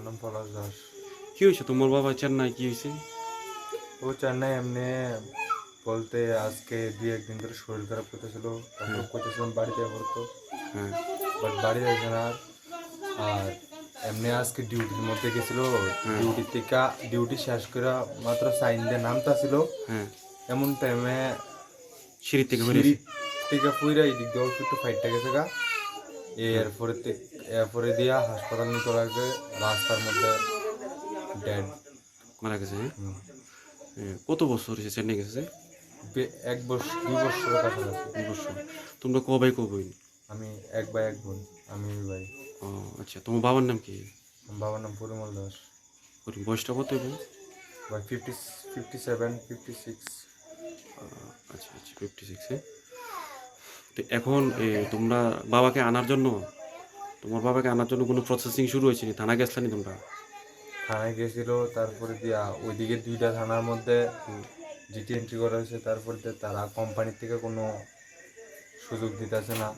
আমার নাম পলাশ দাস। কি হয়েছে? তোমার বাবা চেন্নাই কি হয়েছে? ও চেন্নাই এমনি বলতে আজকে দুই একদিন ধরে শরীর খারাপ করতেছিল করতেছিলাম বাড়িতে পড়তো হ্যাঁ। বাট বাড়ি যাচ্ছে না আর। এমনি আজকে ডিউটির মধ্যে গেছিল ডিউটি থেকে ডিউটি শেষ করে মাত্র সাইন দিয়ে নামতা ছিল হ্যাঁ। এমন টাইমে সিঁড়ি থেকে সিঁড়ি থেকে এই দিক দিয়ে একটু ফাইটটা গেছে গা। এরপরে এরপরে দিয়া হাসপাতাল নিতে লাগবে রাস্তার মধ্যে ড্যাড মারা গেছে হ্যাঁ? হ্যাঁ, কত বছর হয়েছে চেন্নাই গেছে এক বছর দুই বছরের কাছাকাছি। দুই বছর। তোমরা ক ভাই ক বোন? আমি এক ভাই এক বোন আমি ভাই। ও আচ্ছা তোমার বাবার নাম কি? বাবার নাম পরিমল দাস। বয়সটা কত এবং fifty fifty seven fifty six আচ্ছা আচ্ছা ফিফটি সিক্স তো এখন তোমরা বাবাকে আনার জন্য তোমার বাবাকে আনার জন্য কোনো প্রসেসিং শুরু হয়েছে? নি থানা গেছলানি তোমরা? থানায় গেছিল তারপরে দিয়া ওইদিকে দুইটা থানার মধ্যে জিটি এন্ট্রি করা হয়েছে তারপরে দিয়ে তারা কোম্পানির থেকে কোনো সুযোগ দিতেছে না।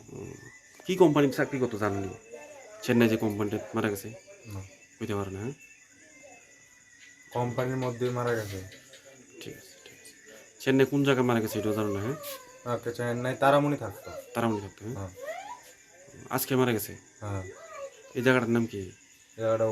কি কোম্পানির চাকরি করতো জানি চেন্নাই যে কোম্পানিটা মারা গেছে? বুঝতে পারে না হ্যাঁ? কোম্পানির মধ্যেই মারা গেছে। ঠিক আছে ঠিক আছে। চেন্নাই কোন জায়গায় মারা গেছে এটাও জানো না হ্যাঁ? ওকে চেন্নাই তারামণি থাকতো। তারামণি থাকতো হ্যাঁ? হ্যাঁ। আজকে মারা গেছে? হ্যাঁ। এই জায়গাটার নাম কি? জায়গাটা